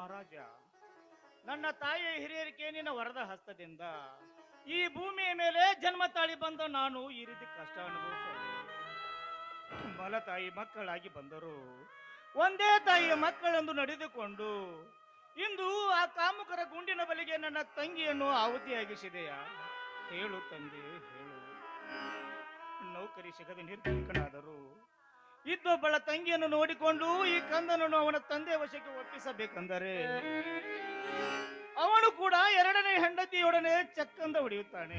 ಮಹಾರಾಜ, ನನ್ನ ತಾಯಿಯ ಹಿರಿಯರಿಗೆ ನಿನ್ನ ವರದ ಹಸ್ತದಿಂದ ಈ ಭೂಮಿಯ ಮೇಲೆ ಜನ್ಮ ತಾಳಿ ಬಂದ ನಾನು ಈ ರೀತಿ ಕಷ್ಟ ಅನುಭವಿಸ ಮಲ ತಾಯಿ ಮಕ್ಕಳಾಗಿ ಬಂದರು. ಒಂದೇ ತಾಯಿಯ ಮಕ್ಕಳೆಂದು ನಡೆದುಕೊಂಡು ಇಂದು ಆ ಕಾಮುಕರ ಗುಂಡಿನ ಬಲಿಗೆ ನನ್ನ ತಂಗಿಯನ್ನು ಆಹುತಿಯಾಗಿಸಿದೆಯಾ? ಹೇಳು ತಂದೆ, ಹೇಳು. ನೌಕರಿ ಸಿಗದೆ ನಿರ್ಭೀಕನಾದರು. ಇದ್ದೊಬ್ಬಳ ತಂಗಿಯನ್ನು ನೋಡಿಕೊಂಡು ಈ ಕಂದನನ್ನು ಅವನ ತಂದೆ ವಶಕ್ಕೆ ಒಪ್ಪಿಸಬೇಕೆಂದರೆ ಅವನು ಕೂಡ ಎರಡನೇ ಹೆಂಡತಿಯೊಡನೆ ಚಕ್ಕಂದ ಹೊಡೆಯುತ್ತಾನೆ.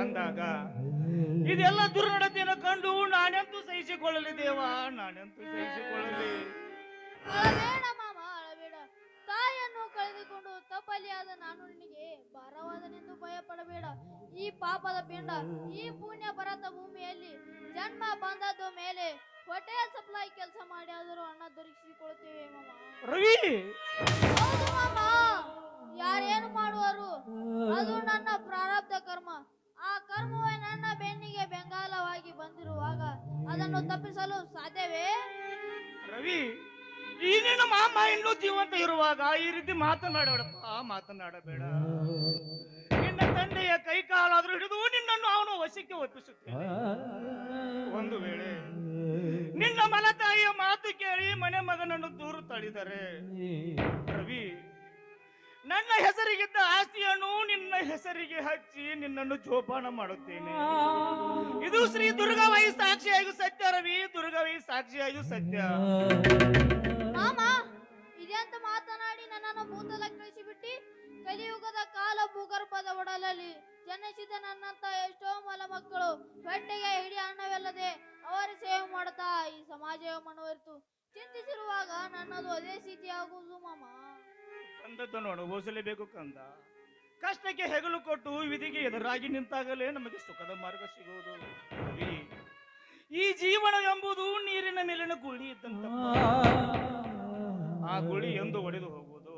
ಅಂದಾಗ ಇದೆಲ್ಲ ದುರ್ನಡತೆಯನ್ನು ಕಂಡು ನಾನೆಂತೂ ಸಹಿಸಿಕೊಳ್ಳಲಿ ದೇವ, ನಾನೆಂತೂ ಸಹಿಸಿಕೊಳ್ಳಲಿ. ಕಳೆದುಕೊಂಡು ತಪ್ಪಲಿಯಾದ ನಾನು ನಿನಗೆ ಭಾರವಾದನೆಂದು ಭಯ ಪಡಬೇಡ ಈ ಪಾಪದ ಪಿಂಡ, ಈ ಪುಣ್ಯ ಭರತ ಭೂಮಿಯಲ್ಲಿ ಜನ್ಮ ಬಂದದ್ದು ಮೇಲೆ ಹೊಟ್ಟೆಯ ಸಪ್ಲೈ ಕೆಲಸ ಮಾಡಿ ಆದರೂ ಅನ್ನ ದೊರಕಿಸಿಕೊಳ್ತೇವೆ ರವಿ! ಇನ್ನೂ ಜೀವಂತ ಇರುವಾಗ ಈ ರೀತಿ ಮಾತನಾಡಬೇಡಪ್ಪ, ಮಾತನಾಡಬೇಡ. ನಿನ್ನ ತಂದೆಯ ಕೈ ಕಾಲಾದ್ರೂ ಹಿಡಿದು ನಿನ್ನನ್ನು ಅವನು ವಶಕ್ಕೆ ಒಪ್ಪಿಸುತ್ತೇನೆ. ಒಂದು ವೇಳೆ ನಿನ್ನ ಮಲತಾಯಿಯ ಮಾತು ಕೇಳಿ ಮನೆ ಮಗನನ್ನು ದೂರು ತಳಿದರೆ ರವಿ, ನನ್ನ ಹೆಸರಿಗಿದ್ದ ಆಸ್ತಿಯನ್ನು ನಿನ್ನ ಹೆಸರಿಗೆ ಹಚ್ಚಿ ನಿನ್ನನ್ನು ಜೋಪಾನ ಮಾಡುತ್ತೇನೆ. ಇದು ಶ್ರೀ ದುರ್ಗಾವೈ ಸಾಕ್ಷಿಯಾಗಿ ಸತ್ಯ ರವಿ ದುರ್ಗಾವೈ ಸಾಕ್ಷಿಯಾಗಿ ಸತ್ಯ. ಇದೆಂತ ಮಾತನಾಡಿ ನನ್ನನ್ನು ಭೂತಲ ಕಳಿಸಿಬಿಟ್ಟಿ. ಕಲಿಯುಗದ ಕಾಲ ಭೂಗರ್ಭದ ಒಡಲಲ್ಲಿ ಜನಿಸಿದ ನನ್ನಂತ ಎಷ್ಟೋ ಮಲ ಮಕ್ಕಳು ಬಟ್ಟೆಗೆ ಹಿಡಿ ಅನ್ನವಿಲ್ಲದೆ ಅವರ ಸೇವೆ ಮಾಡುತ್ತಾ ಈ ಸಮಾಜ ಮನವರಿತು ಚಿಂತಿಸಿರುವಾಗ ನನ್ನದು ಅದೇ ಸ್ಥಿತಿ ಆಗುವುದು ಮಾಮ ಕಂದದ್ದನ್ನು ಅನುಭವಿಸಲೇಬೇಕು ಕಂದ. ಕಷ್ಟಕ್ಕೆ ಹೆಗಲು ಕೊಟ್ಟು ವಿಧಿಗೆ ಎದುರಾಗಿ ನಿಂತಾಗಲೇ ನಮಗೆ ಸುಖದ ಮಾರ್ಗ ಸಿಗುವುದು. ಈ ಜೀವನ ಎಂಬುದು ನೀರಿನ ಮೇಲಿನ ಗುಳಿ ಇದ್ದಂತಪ್ಪ ಆ ಗುಳಿ ಎಂದು ಒಡೆದು ಹೋಗುವುದು.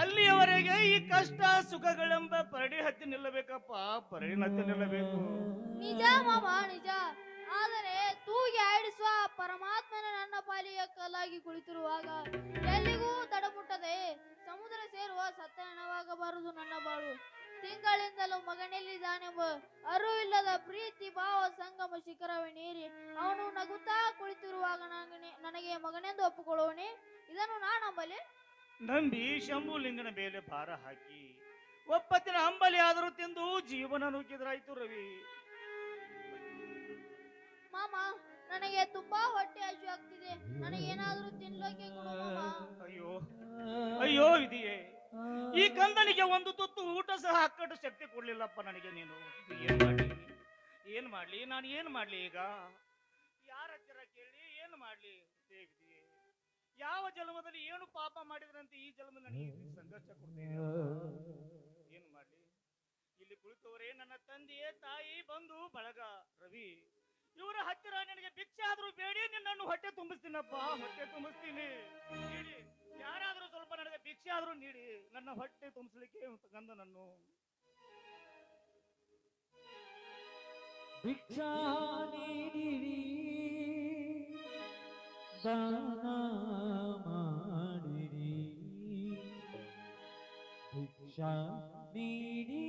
ಅಲ್ಲಿಯವರೆಗೆ ಈ ಕಷ್ಟ ಸುಖಗಳೆಂಬ ಪರಡಿ ಹತ್ತಿ ನಿಲ್ಲಬೇಕಪ್ಪ, ಪರಡಿ ಹತ್ತಿ ನಿಲ್ಲಬೇಕು. ನಿಜ ಮಾಮ, ನಿಜ. ಆದರೆ ತೂಗಿ ಆಡಿಸುವ ಪರಮಾತ್ಮನ ನನ್ನ ಪಾಲಿಯ ಕಲಾಗಿ ಕುಳಿತಿರುವಾಗ ಎಲ್ಲಿಗೂ ತಡಮುಟ್ಟದೆ ಸಮುದ್ರ ಸೇರುವ ಸತ್ಯನವಾಗಬಾರದು ನನ್ನ ಬಾಳು. ತಿಂಗಳಿಂದಲೂ ಮಗನೆಲ್ಲಿದ್ದಾನೆಂಬ ಅರಿವಿಲ್ಲದ ಪ್ರೀತಿ ಭಾವ ಸಂಗಮ ಶಿಖರವೇ ನೀರಿ. ಅವನು ನಗುತ್ತಾ ಕುಳಿತಿರುವಾಗ ನನಗೆ ನನಗೆ ಮಗನೆಂದು ಒಪ್ಪಿಕೊಳ್ಳುವನೆ ಇದನ್ನು ನಾನು ನಂಬಲೆ ನಂಬಿ ಶಂಭುಲಿಂಗನ ಮೇಲೆ ಭಾರ ಹಾಕಿ ಒಪ್ಪತ್ತಿನ ಅಂಬಲಿ ಆದರೂ ತಿಂದು ಜೀವನ ನುಗ್ಗಿದ್ರಾಯ್ತು ರವಿ. ಮಾಮ ನನಗೆ ತುಂಬಾ ಹೊಟ್ಟೆ ಹಸು ಆಗ್ತಿದೆ. ನನಗೇನಾದ್ರೂ ತಿನ್ಲೋಕೆ ಕೊಡು ಮಾಮ. ಅಯ್ಯೋ ಅಯ್ಯೋ ಇದೆಯೇ ಈ ಕಂದನಿಗೆ ಒಂದು ತುತ್ತು ಊಟ ಸಹ ಹಾಕಟ್ಟು ಶಕ್ತಿ ಕೊಡ್ಲಿಲ್ಲಪ್ಪ ನನಗೆ ನೀನು. ಏನ್ ಮಾಡ್ಲಿ? ಏನ್ ಮಾಡ್ಲಿ? ನಾನು ಏನ್ ಮಾಡ್ಲಿ ಈಗ ಯಾರ ಹತ್ತಿರ ಕೇಳಿ ಏನ್ ಮಾಡ್ಲಿ ದೇವಿದೆಯೇ ಯಾವ ಜನ್ಮದಲ್ಲಿ ಏನು ಪಾಪ ಮಾಡಿದ್ರಂತೆ ಈ ಜನ್ಮದಲ್ಲಿ ನನಗೆ ಸಂಘರ್ಷ ಕೊಡ್ತೀನಿ ಏನು ಮಾಡ್ಲಿ? ಇಲ್ಲಿ ಕುಳಿತವರೇ ನನ್ನ ತಂದೆಯೇ, ತಾಯಿ, ಬಂಧು, ಬಳಗ, ರವಿ. ಇವರ ಹತ್ತಿರ ನಿನಗೆ ಭಿಕ್ಷೆ ಆದ್ರೂ ಬೇಡಿ, ನಿನ್ನನ್ನು ಹೊಟ್ಟೆ ತುಂಬಿಸ್ತೀನಪ್ಪ. ಹೊಟ್ಟೆ ತುಂಬಿಸ್ತೀನಿ. ನೀಡಿ. ಯಾರಾದ್ರೂ ಸ್ವಲ್ಪ ನನಗೆ ಭಿಕ್ಷೆ ಆದ್ರೂ ನೀಡಿ. ನನ್ನ ಹೊಟ್ಟೆ ತುಂಬಿಸ್ಲಿಕ್ಕೆ ಗಂಧ ನನ್ನು. ಭಿಕ್ಷಾ ನೀಡಿ. ದಾನ ಭಿಕ್ಷಾ ನೀಡಿರಿ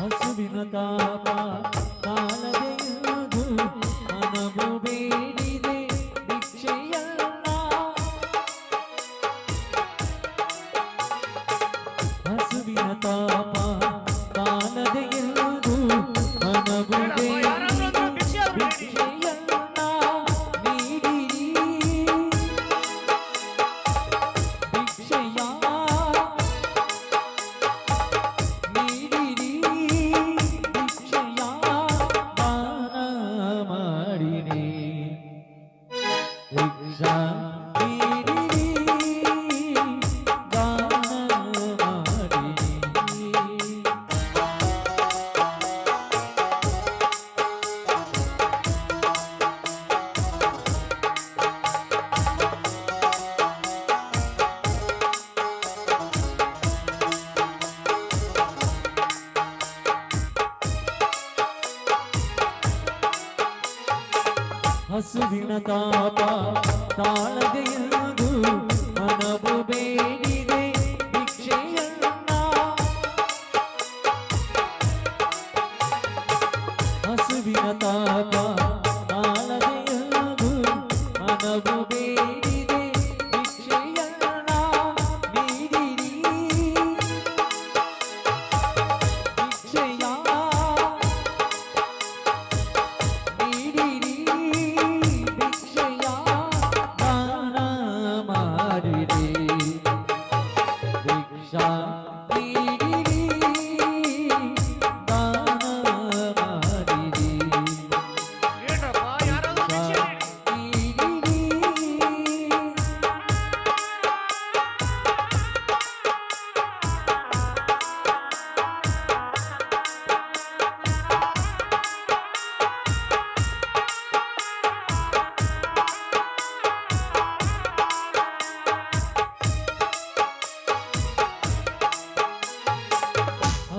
ಹಸುವಿನ ತಾಪ ಕಾಲದೆ ಇರುವುದು ಮನವು ಬೇಡಿದೆ ಭಿಕ್ಷೆಯಲ್ಲ ಹಸುವಿನ ತಾಪ ಹಸುವಿನ ತಾಪ ತಾಳದೆ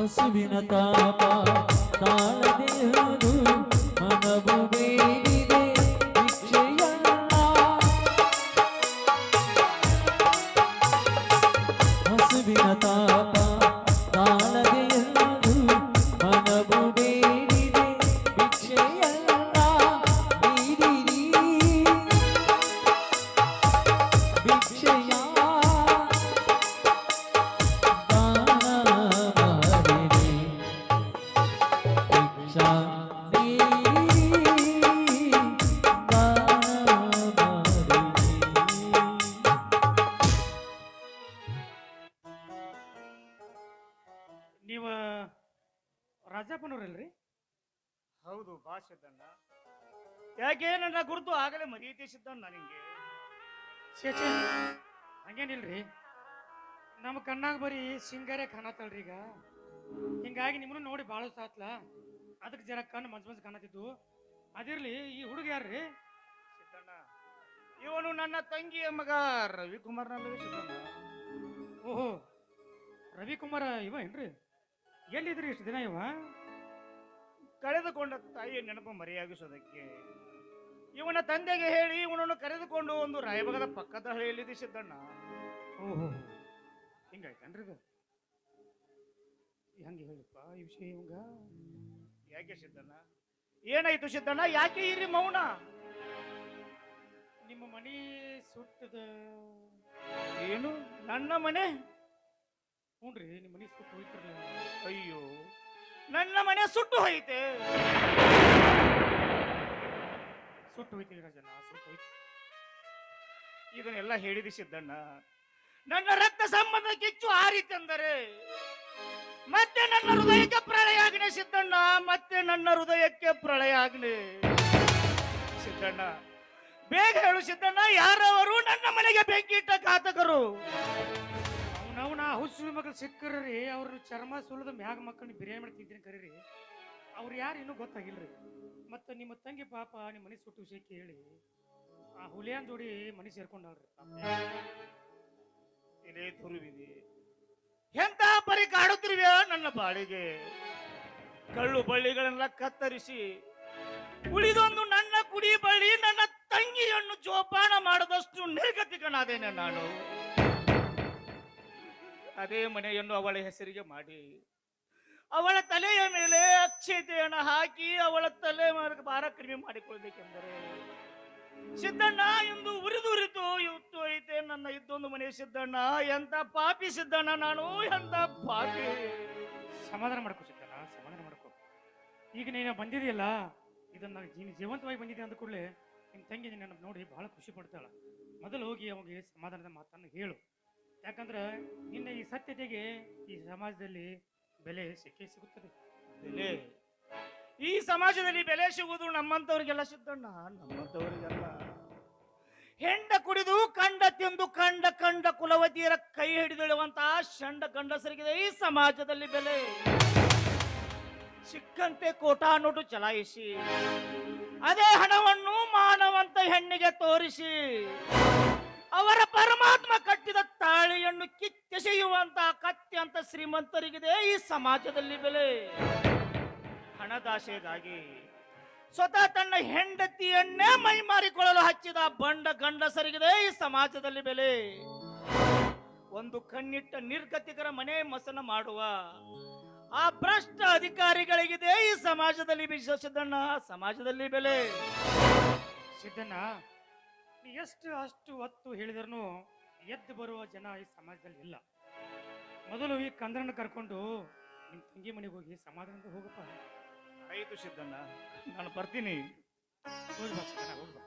ಹಸುವಿನ ತಾಪ ತಾಳದೆಯದು ಮನವು ಬೇಡಿದೆ ರಾಜಪ್ಪನವ್ರಲ್ರಿ? ಹೌದು ಬಾ ಸಿದ್ದಣ್ಣ ಯಾಕೆ ನನ್ನ ಗುರುತು ಆಗಲೇ ಮರೀತಿ ಸಿದ್ದಣ್ಣ ನಿಂಗೆ? ಛೇ ಛೇ ಹಂಗೇನಿಲ್ರಿ? ನಮ್ಮ ಕಣ್ಣಾಗ ಬರೀ ಸಿಂಗಾರೆ ಕಾಣತ್ತಲ್ರಿ ಈಗ. ಹಿಂಗಾಗಿ ನಿಮ್ಮನ್ನು ನೋಡಿ ಭಾಳ ಸಾತ್ಲ ಅದಕ್ಕೆ ಜರ ಕಣ್ಣು ಮಂಜು ಮಂಜು ಕಾಣತಿದ್ದು ಅದಿರ್ಲಿ ಈ ಹುಡುಗ ಯಾರ್ರಿ? ಸಿದ್ದಣ್ಣ ಇವನು ನನ್ನ ತಂಗಿಯ ಮಗ ರವಿಕುಮಾರ್ನಲ್ಲವೇ ಸಿದ್ದಣ್ಣ ಓಹೋ ರವಿಕುಮಾರ ಇವ ಏನ್ರಿ? ಎಲ್ಲಿದ್ರಿ ಇಷ್ಟು ದಿನ ಇವ? ಕಳೆದುಕೊಂಡ ತಾಯಿಯ ನೆನಪು ಮರೆಯಾಗಿಸೋದಕ್ಕೆ ಇವನ ತಂದೆಗೆ ಹೇಳಿ ಇವನನ್ನು ಕರೆದುಕೊಂಡು ಒಂದು ರಾಯಬಗದ ಪಕ್ಕದ ಹಳೆಯಲ್ಲಿ ಸಿದ್ದಣ್ಣ ಓಹೋ. ಹಿಂಗಾಯ್ತನ್ರಿ ಇದು? ಹಂಗೆ ಹೇಳಪ್ಪ ಈ ವಿಷಯ ಇವಂಗ? ಯಾಕೆ ಸಿದ್ದಣ್ಣ? ಏನಾಯ್ತು ಸಿದ್ದಣ್ಣ? ಯಾಕೆ ಇರಿ ಮೌನ? ನಿಮ್ಮ ಮನಿ ಸುಟ್ಟದ ಏನು? ನನ್ನ ಮನೆ? ಹ್ಞೂನ್ರಿ ನಿಮ್ಮ ಮನೆ ಸುಟ್ಟು ಅಯ್ಯೋ. ನನ್ನ ಮನೆ ಸುಟ್ಟು ಹೋಯಿತೆ. ಸುಟ್ಟು ರಾಜಣ್ಣ ಸುಟ್ಟು ಹೋಯ್ತು. ಇದನ್ನೆಲ್ಲ ಹೇಳಿದಿ ಸಿದ್ದಣ್ಣ ನನ್ನ ರಕ್ತ ಸಂಬಂಧ ಕಿಚ್ಚು ಆರಿತೆಂದರೆ ಮತ್ತೆ ನನ್ನ ಹೃದಯಕ್ಕೆ ಪ್ರಳಯ ಆಗ್ನೆ ಸಿದ್ದಣ್ಣ ಮತ್ತೆ ನನ್ನ ಹೃದಯಕ್ಕೆ ಪ್ರಳಯ ಆಗ್ನೆ ಸಿದ್ದಣ್ಣ ಬೇಗ ಹೇಳು ಸಿದ್ದಣ್ಣ ಯಾರವರು ನನ್ನ ಮನೆಗೆ ಬೆಂಕಿ ಇಟ್ಟ ಘಾತಕರು? ಹುಚ್ಚು ಮಗಳು ಸಿಕ್ಕರ್ರಿ ಅವ್ರ ಚರ್ಮ ಸುಲಿದ ಮ್ಯಾಗ ಮಕ್ಕಳನ್ನ ಬಿರಿಯಾನಿ ಮಾಡಿ ತಿಂತೀನಿ ಕರೀರಿ. ಅವ್ರು ಯಾರು ಇನ್ನೂ ಗೊತ್ತಾಗಿಲ್ರಿ. ಮತ್ತು ನಿಮ್ಮ ತಂಗಿ ಪಾಪ ನಿಮ್ಮ ಮನೆ ಸುಟ್ಟು ವಿಷಯ ಕೇಳಿ ಆ ಹುಲಿಯನ್ ದುಡಿ ಮನೆ ಸೇರ್ಕೊಂಡಾಳ್ರಿ. ಇದೇ ತುರುವಿದೆ. ಎಂತ ಪರಿ ಕಾಡುತ್ತಿರುವೆ ನನ್ನ ಬಾಳಿಗೆ? ಕಳ್ಳು ಬಳ್ಳಿಗಳನ್ನೆಲ್ಲ ಕತ್ತರಿಸಿ ಉಳಿದೊಂದು ನನ್ನ ಕುಡಿ ಬಳ್ಳಿ ನನ್ನ ತಂಗಿಯನ್ನು ಜೋಪಾನ ಮಾಡದಷ್ಟು ನಿರ್ಗತಿಕನಾದೇನೆ ನಾನು. ಅದೇ ಮನೆಯನ್ನು ಅವಳ ಹೆಸರಿಗೆ ಮಾಡಿ. ಅವಳ ತಲೆಯ ಮೇಲೆ ಅಕ್ಷತೆಯನ್ನು ಹಾಕಿ ಅವಳ ತಲೆ ಭಾರ ಕಡಿಮೆ ಮಾಡಿಕೊಳ್ಬೇಕೆಂದರೆ ಸಿದ್ದಣ್ಣ ಎಂದು ಉರಿದು ಉರಿದು ಇವತ್ತು ಐತೆ ನನ್ನ ಇದ್ದೊಂದು ಮನೆ ಸಿದ್ದಣ್ಣ, ಎಂತ ಪಾಪಿ ಸಿದ್ದಣ್ಣ ನಾನು, ಎಂತ ಪಾಪಿ. ಸಮಾಧಾನ ಮಾಡ್ಕೋ ಸಿದ್ದಣ್ಣ, ಸಮಾಧಾನ ಮಾಡ್ಕೋ. ಈಗ ನೀನು ಬಂದಿದೆಯಲ್ಲ ಇದನ್ನ ನೀನು ಜೀವಂತವಾಗಿ ಬಂದಿದೆ ಅಂದ ಕೂಡಲೇ ನಿನ್ನ ತಂಗಿ ನಿನ್ನ ನೋಡಿ ಬಹಳ ಖುಷಿ ಪಡ್ತಾಳ. ಮೊದಲು ಹೋಗಿ ಅವಾಗ ಸಮಾಧಾನದ ಮಾತನ್ನು ಹೇಳು. ಯಾಕಂದ್ರೆ ನಿನ್ನ ಈ ಸತ್ಯತೆಗೆ ಈ ಸಮಾಜದಲ್ಲಿ ಬೆಲೆ ಸಿಕ್ಕೇ ಸಿಗುತ್ತದೆ. ಬೆಲೆ. ಈ ಸಮಾಜದಲ್ಲಿ ಬೆಲೆ ಸಿಗುವುದು ನಮ್ಮಂತವ್ರಿಗೆಲ್ಲ ಸಿದ್ದಣ್ಣ ನಮ್ಮಂಥವ್ರಿಗೆಲ್ಲ. ಹೆಂಡ ಕುಡಿದು ಕಂಡ ತಿಂದು ಕಂಡ ಕಂಡ ಕುಲವತಿಯರ ಕೈ ಹಿಡಿದಿಡುವಂತಹ ಶಂಡ ಗಂಡಸರಿಗಿದೆ ಈ ಸಮಾಜದಲ್ಲಿ ಬೆಲೆ. ಸಿಕ್ಕಂತೆ ಕೋಟಾ ನೋಟು ಚಲಾಯಿಸಿ ಅದೇ ಹಣವನ್ನು ಮಾನವಂತ ಹೆಣ್ಣಿಗೆ ತೋರಿಸಿ ಅವರ ಪರಮಾತ್ಮ ಕಟ್ಟಿದ ತಾಳಿಯನ್ನು ಕತ್ತೆ ಅಂತ ಶ್ರೀಮಂತರಿಗಿದೆ ಈ ಸಮಾಜದಲ್ಲಿ ಬೆಲೆ. ಹಣದಾಸೆಗಾಗಿ ಸ್ವತಃ ತನ್ನ ಹೆಂಡತಿಯನ್ನೇ ಮೈ ಮಾರಿಕೊಳ್ಳಲು ಹಚ್ಚಿದ ಬಂಡ ಗಂಡಸರಿಗಿದೆ ಈ ಸಮಾಜದಲ್ಲಿ ಬೆಲೆ. ಒಂದು ಕಣ್ಣಿಟ್ಟ ನಿರ್ಗತಿಕರ ಮನೆ ಮಸನ ಮಾಡುವ ಆ ಭ್ರಷ್ಟ ಅಧಿಕಾರಿಗಳಿಗಿದೆ ಈ ಸಮಾಜದಲ್ಲಿ. ವಿಶ್ವಸಿದ್ದಣ್ಣ ಸಮಾಜದಲ್ಲಿ ಬೆಲೆ. ಸಿದ್ದಣ್ಣ ನೀ ಎಷ್ಟು ಅಷ್ಟು ಹೊತ್ತು ಹೇಳಿದ್ರು ಎದ್ದು ಬರುವ ಜನ ಈ ಸಮಾಜದಲ್ಲಿ ಇಲ್ಲ. ಮೊದಲು ಈ ಕಂದ್ರನ್ನ ಕರ್ಕೊಂಡು ನಿಮ್ ತಂಗಿ ಮನೆಗೆ ಹೋಗಿ ಸಮಾಧಾನದಿಂದ ಹೋಗಪ್ಪ. ಆಯ್ತು ಸಿದ್ದಣ್ಣ ನಾನು ಬರ್ತೀನಿ. ಹೋಗ್ಬಾ ಸಿದ್ದಣ್ಣ ಹೋಗಿ ಬಾ.